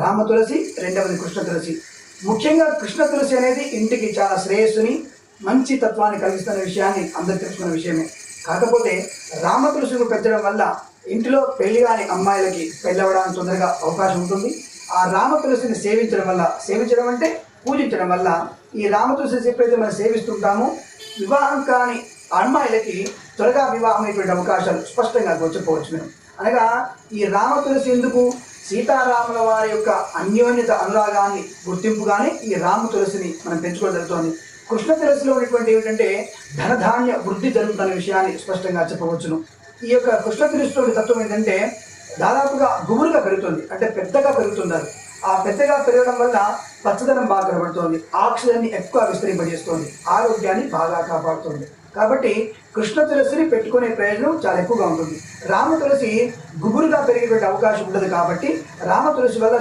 రామ తులసి రెండవది కృష్ణ తులసి. ముఖ్యంగా కృష్ణ తులసి అనేది ఇంటికి చాలా శ్రేయస్సుని మంచి తత్వాన్ని కలిగిస్తున్న విషయాన్ని అందరు తెలుసుకున్న విషయమే. కాకపోతే రామ తులసిని పెంచడం వల్ల ఇంటిలో పెళ్ళి కాని అమ్మాయిలకి పెళ్ళవడానికి తొందరగా అవకాశం ఉంటుంది. ఆ రామ తులసిని సేవించడం వల్ల సేవించడం అంటే పూజించడం వల్ల ఈ రామ తులసి ఎప్పుడైతే మనం సేవిస్తుంటామో వివాహం కాని అమ్మాయిలకి త్వరగా వివాహం అయిపోయే అవకాశాలు స్పష్టంగా గోచపోవచ్చు మేము అనగా ఈ రామ తులసి ఎందుకు సీతారాముల వారి యొక్క అన్యోన్యత అనురాగాన్ని గుర్తింపుగానే ఈ రామ తులసిని మనం పెంచుకోవడం జరుగుతోంది. కృష్ణ తులసిలో ఉన్నటువంటి ఏమిటంటే ధనధాన్య వృద్ధి జరుగుతున్న విషయాన్ని స్పష్టంగా చెప్పవచ్చును. ఈ యొక్క కృష్ణ తులసిలోని తత్వం ఏంటంటే దాదాపుగా గుబురుగా పెరుగుతుంది అంటే పెద్దగా పెరుగుతుంది ఆ పెద్దగా పెరగడం వల్ల పచ్చదనం బాగా కనబడుతోంది. ఆక్సిజన్ని ఎక్కువ విస్తరింపజేస్తోంది. ఆరోగ్యాన్ని బాగా కాపాడుతుంది. కాబట్టి కృష్ణ తులసిని పెట్టుకునే ప్రయోజనం చాలా ఎక్కువగా ఉంటుంది. రామ తులసి గుబురుగా పెరిగిపోయే అవకాశం ఉండదు కాబట్టి రామ తులసి వల్ల